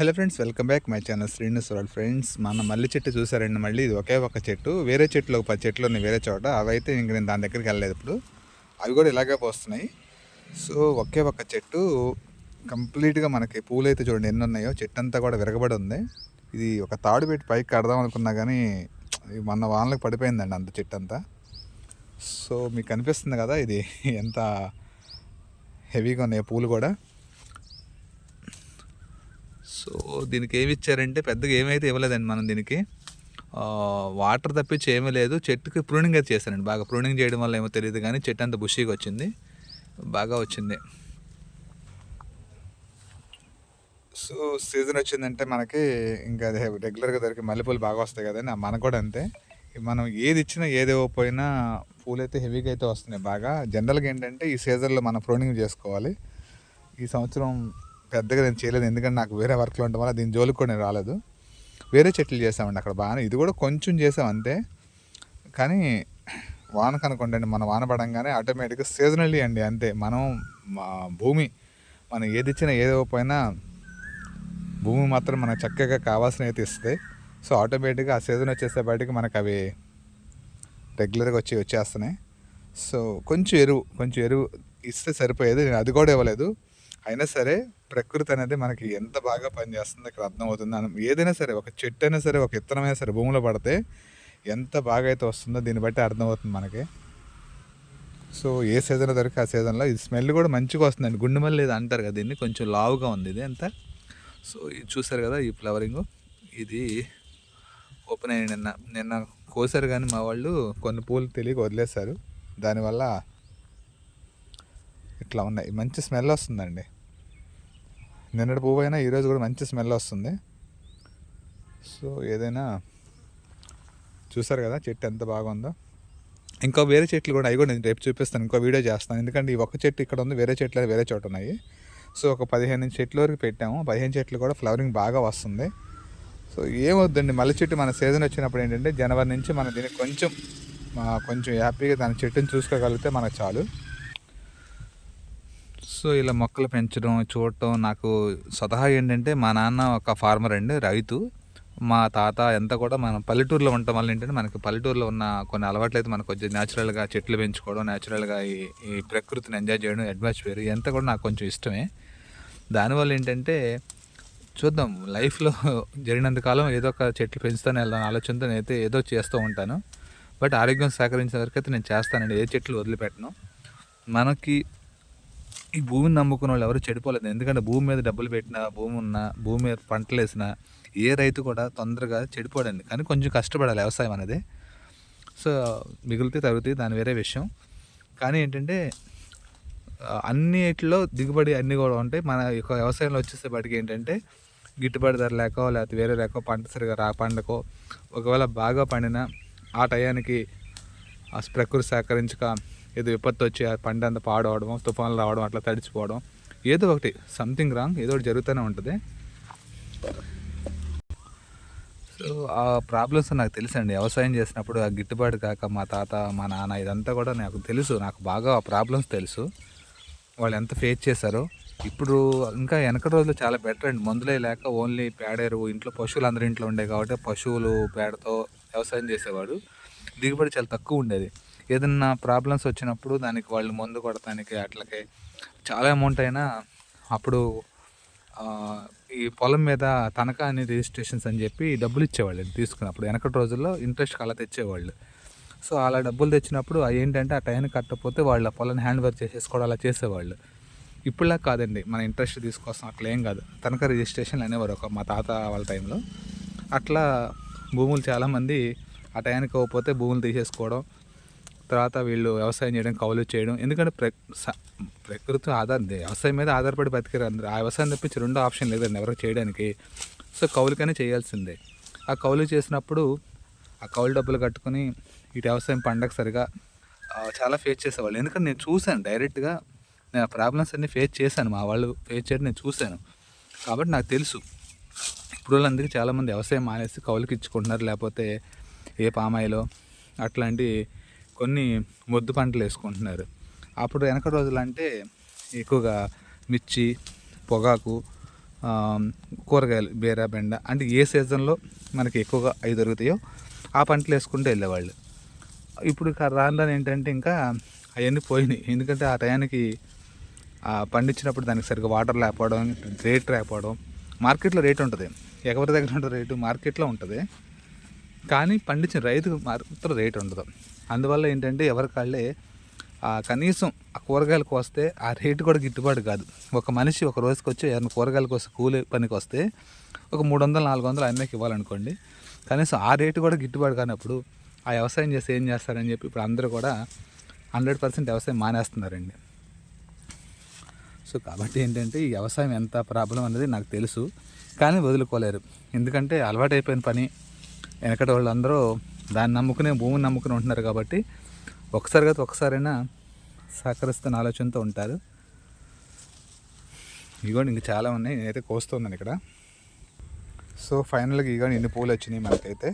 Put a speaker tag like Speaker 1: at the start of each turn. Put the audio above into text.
Speaker 1: Hello friends welcome back my channel Srinivas world friends. మన మల్లి చెట్టు చూసారండి మళ్ళీ. ఇది ఒకే ఒక చెట్టు. వేరే చెట్లు ఒక పది చెట్లు ఉన్నాయి వేరే చోట. అవైతే ఇంక నేను దాని దగ్గరికి వెళ్ళలేదు ఇప్పుడు. అవి కూడా ఇలాగే పోస్తున్నాయి. సో ఒకే ఒక చెట్టు. కంప్లీట్గా మనకి పూలు అయితే చూడండి ఎన్ని ఉన్నాయో. చెట్టు అంతా కూడా విరగబడి ఉంది. ఇది ఒక తాడు పెట్టి పైకి కడదాం అనుకున్నా కానీ మొన్న వానలకు పడిపోయిందండి అంత చెట్టు అంతా సో మీకు కనిపిస్తుంది కదా ఇది ఎంత హెవీగా ఉన్నాయి పూలు కూడా. సో దీనికి ఏమి ఇచ్చారంటే పెద్దగా ఏమైతే ఇవ్వలేదండి మనం దీనికి. వాటర్ తప్పించి ఏమీ లేదు. చెట్టుకి ప్రూనింగ్ అయితే చేశానండి బాగా ప్రూనింగ్ చేయడం వల్ల ఏమో తెలియదు కానీ చెట్టు అంత బుషీగా వచ్చింది. బాగా వచ్చింది. సో సీజన్ వచ్చిందంటే మనకి ఇంకా అదే రెగ్యులర్గా దొరికే మల్లెపూలు బాగా వస్తాయి కదండి. మనకు కూడా అంతే. మనం ఏది ఇచ్చినా ఏది ఇవ్వకపోయినా పూలు అయితే హెవీగా అయితే వస్తున్నాయి బాగా. జనరల్గా ఏంటంటే ఈ సీజన్లో మనం ప్రూనింగ్ చేసుకోవాలి. ఈ సంవత్సరం పెద్దగా నేను చేయలేదు. ఎందుకంటే నాకు వేరే వర్క్లో ఉండడం వల్ల దీని జోలికి కూడా నేను రాలేదు. వేరే చెట్లు చేసామండి అక్కడ బాగానే. ఇది కూడా కొంచెం చేసాం అంతే. కానీ వాన కనుకోండి మన వాన పడంగానే ఆటోమేటిక్గా సీజనల్లీ అండి అంతే. మనం మా భూమి మనం ఏది ఇచ్చినా ఏది భూమి మాత్రం మనకు చక్కగా కావాల్సిన అయితే ఇస్తుంది సో ఆటోమేటిక్గా ఆ సీజన్ వచ్చేసేపాటికి మనకు అవి రెగ్యులర్గా వచ్చి వచ్చేస్తున్నాయి. సో కొంచెం ఎరువు కొంచెం ఎరువు ఇస్తే సరిపోయేది. నేను అది కూడా ఇవ్వలేదు. అయినా సరే ప్రకృతి అనేది మనకి ఎంత బాగా పనిచేస్తుందో ఇక్కడ అర్థమవుతుంది. మనం ఏదైనా సరే ఒక చెట్టు అయినా సరే ఒక ఇత్తనమైనా సరే భూమిలో పడితే ఎంత బాగా అయితే వస్తుందో దీన్ని బట్టి అర్థమవుతుంది మనకి. సో ఏ సీజన్లో దొరికి ఆ సీజన్లో ఇది స్మెల్ కూడా మంచిగా వస్తుందండి. గుండెమల్లి ఇది అంటారు కదా దీన్ని కొంచెం లావుగా ఉంది ఇది అంతా. సో ఇది చూసారు కదా ఈ ఫ్లవరింగ్? ఇది ఓపెన్ అయ్యి నిన్న నిన్న కోసారు కానీ మా వాళ్ళు కొన్ని పూలు తెలియక వదిలేశారు. దానివల్ల ఇట్లా ఉన్నాయి. మంచి స్మెల్ వస్తుందండి. నిన్నటి పువ్వు అయినా ఈరోజు కూడా మంచి స్మెల్ వస్తుంది. సో ఏదైనా చూసారు కదా చెట్టు ఎంత బాగుందో? ఇంకా వేరే చెట్లు కూడా అవి కూడా నేను రేపు చూపిస్తాను ఇంకో వీడియో చేస్తాను. ఎందుకంటే ఈ ఒక్క చెట్టు ఇక్కడ ఉంది వేరే చెట్లు వేరే చోట ఉన్నాయి. సో ఒక పదిహేను చెట్ల వరకు పెట్టాము. పదిహేను చెట్లు కూడా ఫ్లవరింగ్ బాగా వస్తుంది. సో ఏమొద్దండి మల్లె చెట్టు మన సీజన్ వచ్చినప్పుడు ఏంటంటే జనవరి నుంచి మనం దీనికి కొంచెం కొంచెం హ్యాపీగా దాని చెట్టుని చూసుకోగలిగితే మనకు చాలు. సో ఇలా మొక్కలు పెంచడం చూడటం నాకు స్వతహా ఏంటంటే మా నాన్న ఒక ఫార్మర్ అండి రైతు. మా తాత ఎంత కూడా మనం పల్లెటూరులో ఉండటం వల్ల ఏంటంటే మనకి పల్లెటూరులో ఉన్న కొన్ని అలవాట్లు అయితే మనకు కొంచెం న్యాచురల్గా చెట్లు పెంచుకోవడం న్యాచురల్గా ఈ ఈ ప్రకృతిని ఎంజాయ్ చేయడం అట్మాస్ఫియర్ ఎంత కూడా నాకు కొంచెం ఇష్టమే. దానివల్ల ఏంటంటే చూద్దాం లైఫ్లో జరిగినంత కాలం ఏదో ఒక చెట్లు పెంచుతాను వెళ్దాం ఆలోచనతో నేనైతే ఏదో చేస్తూ ఉంటాను. బట్ ఆరోగ్యం సహకరించిన వరకు అయితే నేను చేస్తానండి ఏ చెట్లు వదిలిపెట్టను. మనకి ఈ భూమిని నమ్ముకున్న వాళ్ళు ఎవరు చెడిపోలేదు. ఎందుకంటే భూమి మీద డబ్బులు పెట్టినా భూమి ఉన్నా భూమి మీద పంటలు వేసినా ఏ రైతు కూడా తొందరగా చెడిపోడండి. కానీ కొంచెం కష్టపడాలి వ్యవసాయం అనేది. సో మిగిలితే తగ్గుతాయి దాని వేరే విషయం. కానీ ఏంటంటే అన్నిటిలో అన్నిట్లో దిగుబడి అన్నీ కూడా ఉంటాయి. మన యొక్క వ్యవసాయంలో వచ్చేసేపటికి ఏంటంటే గిట్టుబాటు ధర లేకో లేకపోతే వేరే లేకో పంట సరిగా రా పండకో ఒకవేళ బాగా పండిన ఆ టయానికి ఆ ప్రకృతి సహకరించక ఏదో విపత్తు వచ్చి ఆ పంట అంతా పాడవడం తుఫాన్లు రావడం అట్లా తడిచిపోవడం ఏదో ఒకటి సంథింగ్ రాంగ్ ఏదో ఒకటి జరుగుతూనే ఉంటుంది. సో ఆ ప్రాబ్లమ్స్ నాకు తెలుసండి. వ్యవసాయం చేసినప్పుడు ఆ గిట్టుబాటు కాక మా తాత మా నాన్న ఇదంతా కూడా నాకు తెలుసు. నాకు బాగా ఆ ప్రాబ్లమ్స్ తెలుసు. వాళ్ళు ఎంత ఫేస్ చేశారో. ఇప్పుడు ఇంకా వెనక రోజులు చాలా బెటర్ అండి. మందులే లేక ఓన్లీ పేడ ఎరువు ఇంట్లో పశువులు అందరి ఇంట్లో ఉండే కాబట్టి పశువులు పేడతో వ్యవసాయం చేసేవాడు. దిగుబడి చాలా తక్కువ ఉండేది. ఏదన్నా ప్రాబ్లమ్స్ వచ్చినప్పుడు దానికి వాళ్ళు మందు కొడటానికి అట్లకి చాలా అమౌంట్ అయినా అప్పుడు ఈ పొలం మీద తనఖా అని రిజిస్ట్రేషన్స్ అని చెప్పి డబ్బులు ఇచ్చేవాళ్ళు తీసుకున్నప్పుడు వెనకటి రోజుల్లో ఇంట్రెస్ట్ అలా తెచ్చేవాళ్ళు. సో అలా డబ్బులు తెచ్చినప్పుడు అవి ఏంటంటే ఆ టైంకి కట్టకపోతే వాళ్ళ పొలాన్ని హ్యాండ్ ఓవర్ చేసేసుకోవడం అలా చేసేవాళ్ళు. ఇప్పుడులా కాదండి మన ఇంట్రెస్ట్ తీసుకొస్తాం అట్లా ఏం కాదు. తనఖా రిజిస్ట్రేషన్ అనేవారు ఒక మా తాత వాళ్ళ టైంలో. అట్లా భూములు చాలామంది ఆ టైంకి అవ్వకపోతే భూములు తీసేసుకోవడం తర్వాత వీళ్ళు వ్యవసాయం చేయడం కౌలు చేయడం ఎందుకంటే ప్ర స- ప్రకృతి ఆధార వ్యవసాయం మీద ఆధారపడి బతికారు అందరు. ఆ వ్యవసాయం తప్పించి రెండో ఆప్షన్ లేదండి ఎవరు చేయడానికి. సో కౌలుకైనా చేయాల్సిందే. ఆ కౌలు చేసినప్పుడు ఆ కౌలు డబ్బులు కట్టుకొని ఇటు వ్యవసాయం పండగ సరిగా చాలా ఫేస్ చేసేవాళ్ళు. ఎందుకంటే నేను చూశాను డైరెక్ట్గా నేను ఆ ప్రాబ్లమ్స్ అన్నీ ఫేస్ చేశాను. మా వాళ్ళు ఫేస్ చేయడం నేను చూశాను. కాబట్టి నాకు తెలుసు. ఇప్పుడు వాళ్ళందరికీ చాలామంది వ్యవసాయం మానేసి కౌలుకి ఇచ్చుకుంటున్నారు లేకపోతే ఏ పామాయిలో అట్లాంటి కొన్ని మొద్దు పంటలు వేసుకుంటున్నారు. అప్పుడు వెనక రోజులంటే ఎక్కువగా మిర్చి పొగాకు కూరగాయలు బీర బెండ అంటే ఏ సీజన్లో మనకి ఎక్కువగా అవి దొరుకుతాయో ఆ పంటలు వేసుకుంటూ వెళ్ళేవాళ్ళు. ఇప్పుడు రాను ఏంటంటే ఇంకా అవన్నీ పోయినాయి. ఎందుకంటే ఆ టయానికి పండించినప్పుడు దానికి సరిగ్గా వాటర్ లేకపోవడం రేట్ లేకపోవడం మార్కెట్లో రేట్ ఉంటుంది. ఎవరి దగ్గర ఉంటుంది రేటు మార్కెట్లో ఉంటుంది. కానీ పండించిన రైతుకు మాత్రం రేట్ ఉండదు. అందువల్ల ఏంటంటే ఎవరికాళ్ళే కనీసం ఆ కూరగాయలు కోస్తే ఆ రేటు కూడా గిట్టుబాటు కాదు. ఒక మనిషి ఒక రోజుకి వచ్చి ఏదైనా కూరగాయలు వస్తే కూలి పనికి వస్తే ఒక మూడు వందలు నాలుగు వందలు ఆయనకి ఇవ్వాలనుకోండి. కనీసం ఆ రేటు కూడా గిట్టుబాటు కానప్పుడు ఆ వ్యవసాయం చేసి ఏం చేస్తారని చెప్పి ఇప్పుడు అందరూ కూడా హండ్రెడ్ పర్సెంట్ వ్యవసాయం మానేస్తున్నారండి. సో కాబట్టి ఏంటంటే ఈ వ్యవసాయం ఎంత ప్రాబ్లం అనేది నాకు తెలుసు. కానీ వదులుకోలేరు. ఎందుకంటే అలవాటైపోయిన పని వెనకటి వాళ్ళందరూ దాన్ని నమ్ముకునే భూమిని నమ్ముకుని ఉంటున్నారు కాబట్టి ఒకసారి కదా ఒకసారైనా సహకరిస్తున్న ఆలోచనతో ఉంటారు. ఇగోండి ఇంకా చాలా ఉన్నాయి. నేనైతే కోస్తున్నాను ఇక్కడ. సో ఫైనల్గా ఇగోండి ఇన్ని పూలు వచ్చినాయి మనకైతే?